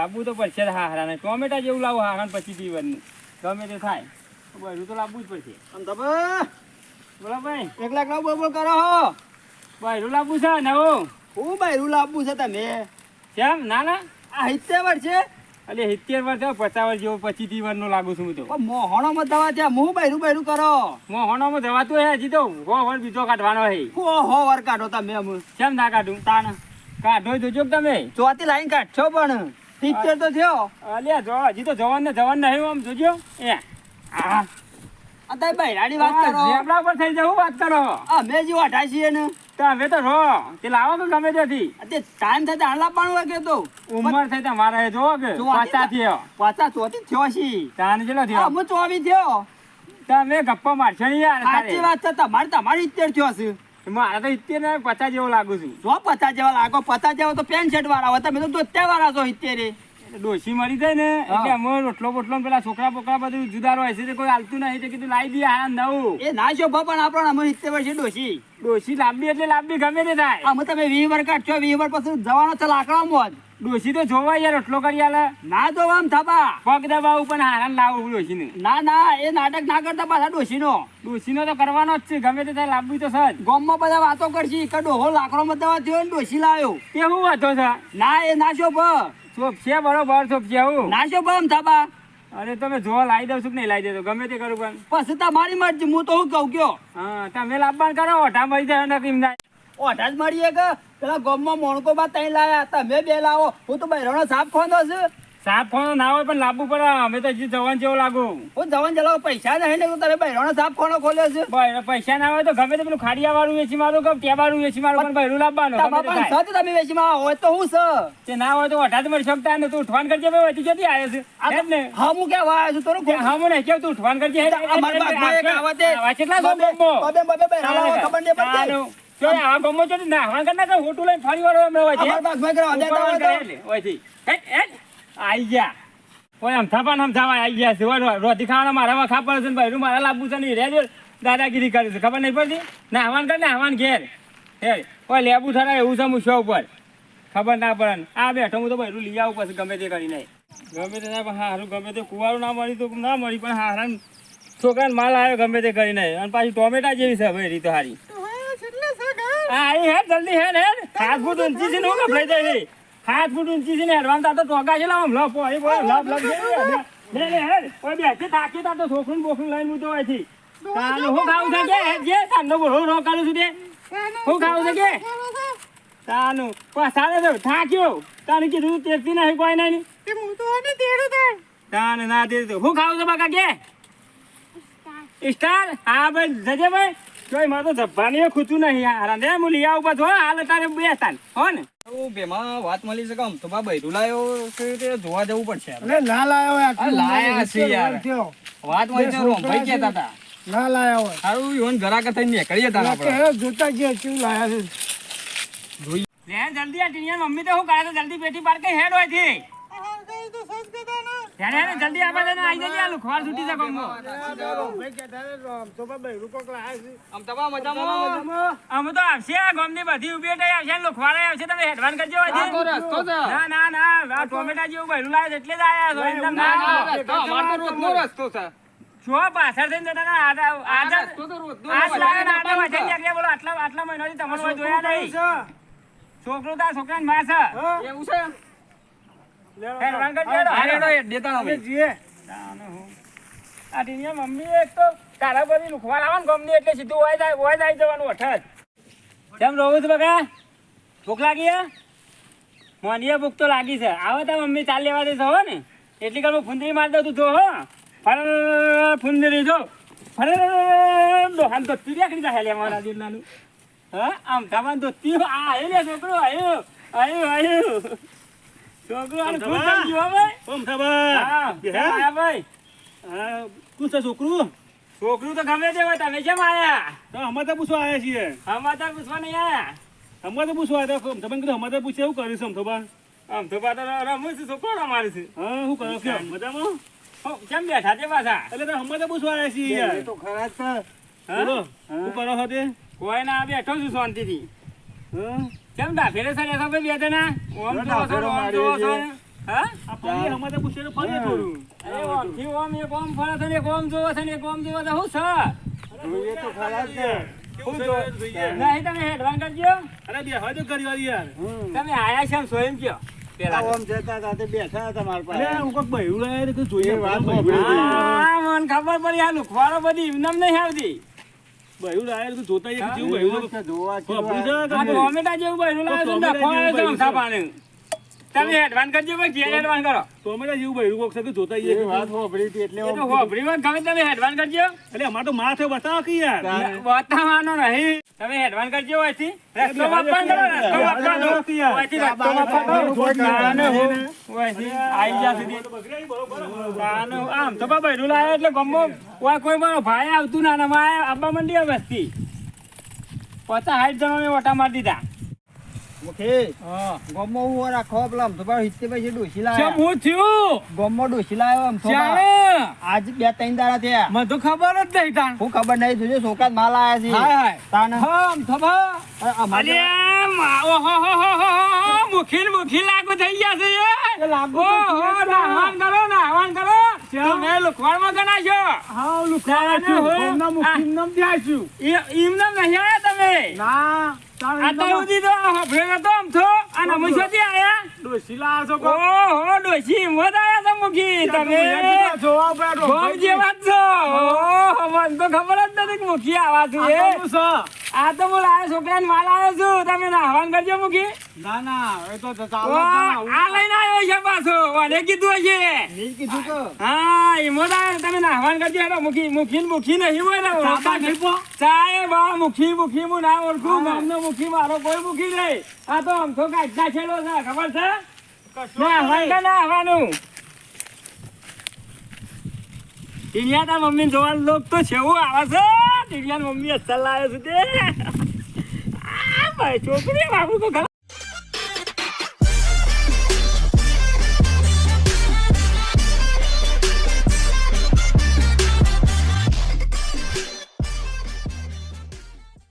લાવવું તો પડશે જ હારા ને ટોમેટા જેવું લાવો હારા ને પછી જીવનનું. ગમે તે થાય. બધું તો લાવવું જ પડશે. આમ તમે બોલો ભાઈ. એક લાખ લાવ બોલ કરો હો. બહેરું લાવવું છે નવું હું? બહેરું લાવવું છે તમે? કેમ? ના ના. આ હિત્તેર વર્ષ છે? એટલે સિત્તેર વર્ષ પચાસ વર્ષ જેવો ત્રીસ વર્ષનો લાગુ છું હું તો. મોહણોમાં દવા ત્યાં હું બહેરું બહેરું કરો. મોહણોમાં તો હે હજી તો હો વર બીજો કાઢવાનો હે. હો હો વર કાઢો તમે કેમ ના કાઢું? તાણ. કાઢો જોજો તમે. ચોથી લાઈન કાઢશો પણ. સિત્તેર તો થયો. અલ્યા જો હજી તો જવાન ને જવાન નહીં આમ જોજો. એ આ. ભાઈ રાડી વાત કરો. ઝેબરા પર થઈ જવું વાત કરો? આ મે જીવા છીએ ને. તમે તો રો. તે લાવો કે ગમે ત્યાંથી? અત્યારે ટાઈમ થાય ત્યાં પણ વાગે તો? ઉંમર થઈ તો મારે જો કે પાછા થયો. પાછા ચોથી થયો છે તાન જેલો થયો? હું ચોવી થયો. તમે ગપ્પા મારશો યાર સાચી વાત છે તમારે તમારી ઇત્તેર થયો છે મારે તો ઇત્તેર ને પચાસ જેવો લાગુ છું. જો પચાસ જેવા લાગો પચાસ જેવો તો પેન્ટ શર્ટ વાળા હોય તમે તો દોત્યા વાળા છો ઇત્તેરે. ડોસી મરી જાય ને એટલે અમે રોટલો બોટલો પેલા છોકરા બોકરા બધું જુદા રહે છે કોઈ હાલતું નહીં કીધું લાવી દે આ નવું. એ ના શોભા પણ આપણને અમે ઇત્તેર વર્ષે ડોસી ડોસી લાંબી એટલે લાંબી ગમે તે થાય. અમે તમે વી વર કાઢશો વી વર પછી જવાનો છે લાકડામાં જ. ડોશી તો જોવા યાર એટલો કરી આલે. ના જોવા આમ થાપા. પગ દબાવું પણ હારાને લાવું ડોશીને. ના ના એ નાટક ના કરતા પાછા ડોસીનો ડોશીનો તો કરવાનો જ છે ગમે તે થાય લાંબી તો સજ. ગામમાં બધા વાતો કરશી કે ડોહો લાકડો દવા થયો ને ડોશી લાવ્યો એ હું વાતો છે? ના એ ના શોભા. છોપ છે બરોબર છોપ છે હું. ના શોભા આમ થાપા. અરે તમે જોવા લાવી દઉં છું નહીં લાવી દેતો ગમે તે કરું પણ. પછી તમારી મરજી હું તો હું કહું કયો. હા તમે લાવવાનું કરો ઓઢા મળી જાય ને કેમ થાય ઓઢા જ મળીએ કે? પેલા ગોમમાં મોણકો બા તઈ લાયા. તમે બે લાવો. હું તો બૈરણો સાપ ખોંદો છું. સાપ ફોન ના હોય પણ લાવવું પડે. અમે તો હજી જવાન જેવો લાગુ. હું જવાન જેવો પૈસા નહીં ને તમે બૈરણો સાપ ખોનો ખોલ્યો છે. બસ પૈસા ના હોય તો ગમે તે પેલું ખાડિયા વાળું વેચી મારું કે ત્યાં વાળું વેચી મારું પણ બૈરું લાવવાનું. સત તમે વેચીમાં હોય તો હું છે તે ના હોય તો અઢાર મળી શકતા ને. તું ઉઠવાન કરજે ભાઈ તું જતી આવ્યો છે? એમ ને હા હું ક્યાં વાયા છું? તોરું હા હું નહીં કેવું તું ઉઠવાન કરજે. અમારા એક આવતે કેટલા છો બબે- બબે- બબે બૈરા ખબર નહીં પડતી. આ ને લઈને ફરી વાળો છે. અમારા. આઈ ગયા. કોઈ આમ થાપા ને આમ આઈ ગયા છે. ઓય, રોટી ખાવાના મારા ખા પડે છે ને ભાઈ મારા લાબુ છે ને રેજો દાદાગીરી કરે છે. ખબર નહીં પડતી? નાહવાન કર નાહવાન ઘેર. હેડ ઓય લેબુ થરા એવું છે હું શો ઉપર. ખબર ના પડે આ બેઠો હું તો બહેરું લઈ આવું પછી ગમે તે કરીને. ગમે તે ના હારું ગમે તે કુવારું ના મળી તો ના મળી પણ હારા છોકરાને માલ આવ્યો ગમે તે કરીને. અને પાછી ટોમેટા જેવી છે ભાઈ રીતો હારી. હા આઈ હે જલ્દી હે ને હાથ ફૂટ ઊંચી છે ને હું ગભરાઈ જાય હાથ ફૂટ ઊંચી છે ને હેડવાન તાર તો ટોકા છે લાવ લપ પોઈ પોઈ લપ લપ લે લે હે ઓય બેઠે તાકી તાર તો છોકરું બોકરું લઈને મૂતો હોય છે તાનું હું ખાવું છે કે? જે તારનો બોલો રો કરું છું તે. હું ખાવું છે કે? તાનું. પાછા તો થાક્યો. તાને કીધું તેરથી નહીં કોઈ નહીં. તાને ના દે તો. હું ખાવું છે બાકા કે? સ્ટાર? હા ભાઈ જજે ભાઈ. જોઈ મારે તો જબ્બાની ખૂતું નહીં યાર ને હું લઈ આવું પાછું હાલ તારે બેસતા હો ને. બેમાં વાત મળી શકે આમ તો બા બૈરું લાયો કે જોવા જવું પડશે અરે ના લાયા લાયા છે યાર. વાત મળી છે રોમભાઈ કહેતા હતા. ના લાયા હોય. સારું ઈવન ઘરાક થઈને નીકળીએ તારા આપણે. જોતા ગયા શું લાયા છે. લે જલ્દી આ ટીનિયા મમ્મી તો શું કરે જલ્દી પેટી પાડ કે હેડ હોયથી. હેડ જલ્દી આપે છે ને આઈ જજે આલુ ખવાર છૂટી જા ગમો આમ તમામ મજામાં? આમ તો આવશે આ ગમની બધી ઊભી થઈ આવશે ને લુખવાડ આવશે તમે હેડવાન કરજો તો ના ના ના આ ટોમેટા જેવું બહેરું લાવે એટલે જ આયા છો એકદમ ના તો રોજનો રસ્તો છે. જો પાછળ થઈને જતા આડા આ આડા રસ્તો તો રોજનો આજ લાગે ને આડા નીકળ્યા બોલો આટલા આટલા મહિનાથી તમારે જોયા નહીં. છોકરો તાર છોકરાને માં છે. એવું છે? મમ્મી એક તો તારા બધી લુખવા લાવો ને ગમની એટલે સીધું હોય જાય હોય જાય જવાનું અઠ કેમ રોવું છું બકા? ભૂખ લાગી હે? મોનીએ ભૂખ તો લાગી છે. આવો તા મમ્મી ચાલ લેવા દેશો હો ને. એટલી કર ફુંદરી મારી દઉં તું જો હો. ફર ફુંદરી જો. ફર દોહાન તો તીર્યા કરી જાય લે મારા દિલનાનું હા? આમ તમારે તો તી આ આયો લે છોકરો આયો આયો આયો છોકરો આયા છોકરું? છોકરું તો ગમે તે હોય તમે કેમ આયા? અમે તો પૂછવા આવ્યા છીએ. સમાચાર પૂછવા નહીં આયા. અમે તો પૂછવા આવ્યા હતા. તમે કીધું અમે તો પૂછે એવું કર્યું છે અમથોબા આમ તો રમું છું છોકરો રમાડું છું. હા શું કરો મજામાં? કેમ બેઠા તે પાછા? એટલે તો અમે તો પૂછવા આવ્યા છીએ યાર. તો ખરા જ હા? શું કરો છો તે? કોઈ ના બેઠો છું શાંતિથી. હા? કેમ ડાફેરે સર એસા ભાઈ બે ના ઓમ તો જોવો ઓમ તો જોવો છો છે. ને? હા? આ ફરીએ અમારે પૂછે તો ફરીએ થોડું. અરે ઓમથી ઓમ એક ઓમ ફરે છે ને એક ઓમ જોવે છે ને એક ઓમ જોવે છે. શું છે? જોઈએ તો ખરા જ છે. નહીં તમે હેડવાન કરજો. અરે બે હવે તો કરી વાળી યાર. તમે આયા છે સ્વયં કયો? પેલા ઓમ જતા હતા તે બેઠા હતા મારા અરે પાસે. હું કોક બહેરું લાયા ને જોઈએ વાત. લાયા. હા મને ખબર પડી આ લુખવારો બધી ઇનામ નહીં આવતી. બહેરું લાયા તો જોતા એક જેવું બહેરું જોવા ટોમેટા જેવું. બહેરું લાવે તો ડખો આવે તો ઊંધા પાણી. તમે એડવાન કરજો ભાઈ ઘેર હેડવાન કરો ટોમેટા જેવું બહેરું કોક છે જોતા એક વાત સાંભળી હતી એટલે હોભળી વાત ગમે તમે હેડવાન કરજો. એટલે અમારે તો માથે બતાવો કે યાર. બતાવવાનો નહીં. તમે હેડવાન કરજો હોયથી રસ્તો માપવાનો કરો રસ્તો રસ્તો સુધી. તાને હું- આમ તો બાબા એનું લાયો એટલે ગમો. કોઈ કોઈ મારો ભાઈ આવતું ના ના મારે આબા મંડી વસ્તી પચાસ સાઠ જણાને ઓટા મારી દીધા. મુખી ગોમો હું રાખો પેલા આમ તો પછી ડોસી હું થયું? ગોમો. ચાલે આજ બે ત્રણ દાડા થયા. મને તો ખબર જ નહીં તાણ. હું ખબર નહીં જોજો છોકરા માલ આયા છે. હાય અમારે ઓહો હો હો હો હો, મુખી મુખી લાગુ થઈ ગયા છે એ. લાગુ છે. નાહવાન કરો નાહવાન કરો. તમે લુખવાડમાં ગણા છો. હા તાને હું- ગોમના મુખી નામ ત્યાં છું. નહીં તમે? ના. અત્યાર સુધી તો હફળે નતો આમ થો. અને અમે શોધી આયા? ડોસી લાવો છો ઓહો ડોશી મોત આયા છો મુખી. તમે જોવા પડ્યા ગોમ જેવા છો. ઓહો મને તો ખબર જ નથી કે મુખી આવા છું એ. આ તો હું લાયો છોકરાને માલ આવ્યો છું. તમે નાહવાન કરજો મૂકી ના ના એ તો ચાલો આ લઈને આવ્યો છે પાછો. મને કીધું હશે. નીજ કીધું કે હા ઈમો તો તમે નાહવાન કરજો. હેડો મુખી મુખી ને નહીં હોય ને. ઓળખતા નહીં. સાહેબ આ મુખી મુખી હું ના ઓળખું. ગામનો મુખી મારો કોઈ મુખી નહીં. આ તો આમ તો કાઢતા છેડો છે. ખબર છે? નાહવાન કે નાહવાનું તાર મમ્મી જોવાનું લોક તો છેવું આવે છે. ટીનિયા મમ્મી અસલ લાવ્યો છે તે છોકરી બાબુ તો